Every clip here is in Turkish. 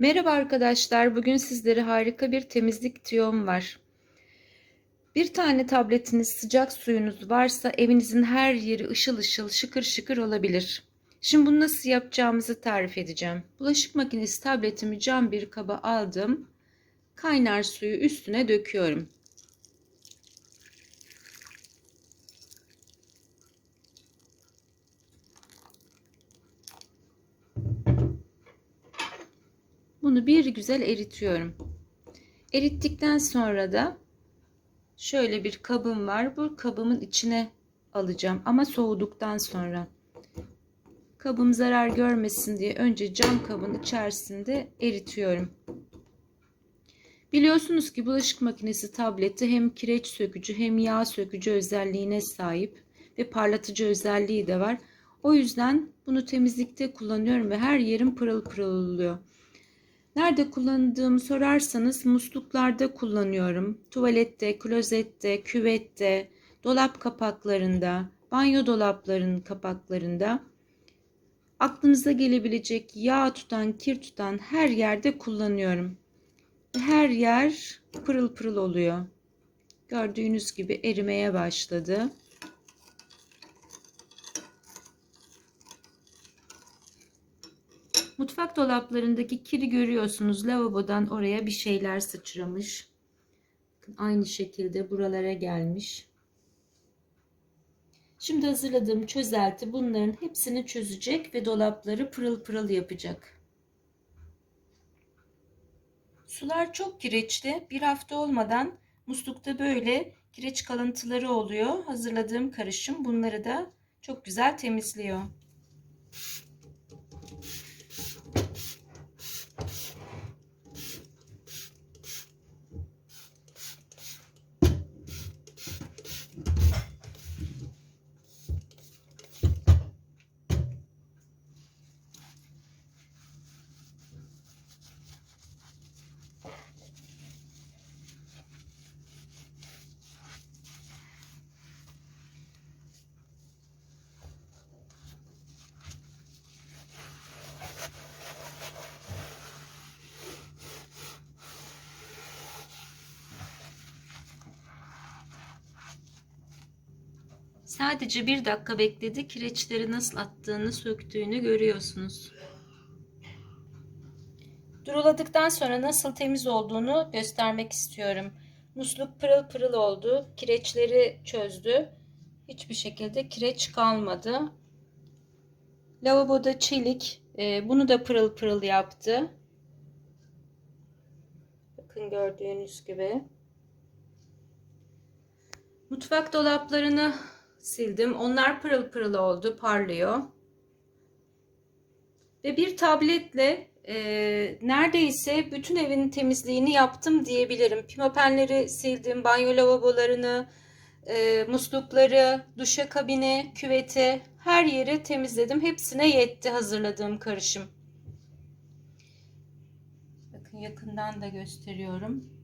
Merhaba arkadaşlar. Bugün sizlere harika bir temizlik tüyom var. Bir tane tabletiniz, sıcak suyunuz varsa evinizin her yeri ışıl ışıl, şıkır şıkır olabilir. Şimdi bunu nasıl yapacağımızı tarif edeceğim. Bulaşık makinesi tabletimi cam bir kaba aldım. Kaynar suyu üstüne döküyorum. Bunu bir güzel eritiyorum. Erittikten sonra da şöyle bir kabım var. Bu kabımın içine alacağım ama soğuduktan sonra. Kabım zarar görmesin diye önce cam kabın içerisinde eritiyorum. Biliyorsunuz ki bulaşık makinesi tableti hem kireç sökücü hem yağ sökücü özelliğine sahip ve parlatıcı özelliği de var. O yüzden bunu temizlikte kullanıyorum ve her yerim pırıl pırıl oluyor. Nerede kullandığımı sorarsanız musluklarda kullanıyorum. Tuvalette, klozette, küvette, dolap kapaklarında, banyo dolaplarının kapaklarında. Aklınıza gelebilecek yağ tutan, kir tutan her yerde kullanıyorum. Her yer pırıl pırıl oluyor. Gördüğünüz gibi erimeye başladı. Mutfak dolaplarındaki kiri görüyorsunuz. Lavabodan oraya bir şeyler sıçramış. Aynı şekilde buralara gelmiş. Şimdi hazırladığım çözelti bunların hepsini çözecek ve dolapları pırıl pırıl yapacak. Sular çok kireçli. Bir hafta olmadan muslukta böyle kireç kalıntıları oluyor. Hazırladığım karışım bunları da çok güzel temizliyor. Sadece bir dakika bekledi. Kireçleri nasıl attığını, söktüğünü görüyorsunuz. Duruladıktan sonra nasıl temiz olduğunu göstermek istiyorum. Musluk pırıl pırıl oldu. Kireçleri çözdü. Hiçbir şekilde kireç kalmadı. Lavaboda çelik. E, bunu da pırıl pırıl yaptı. Bakın gördüğünüz gibi. Mutfak dolaplarını sildim. Onlar pırıl pırıl oldu, parlıyor. Ve bir tabletle e, neredeyse bütün evin temizliğini yaptım diyebilirim. Pimapenleri sildim, banyo lavabolarını, e, muslukları, duşa kabini, küveti, her yeri temizledim. Hepsine yetti hazırladığım karışım. Bakın yakından da gösteriyorum.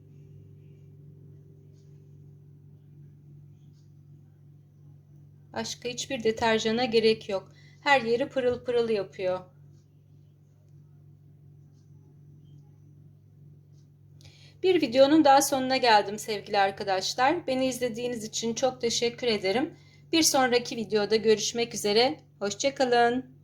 Başka hiçbir deterjana gerek yok. Her yeri pırıl pırıl yapıyor. Bir videonun daha sonuna geldim sevgili arkadaşlar. Beni izlediğiniz için çok teşekkür ederim. Bir sonraki videoda görüşmek üzere. Hoşçakalın.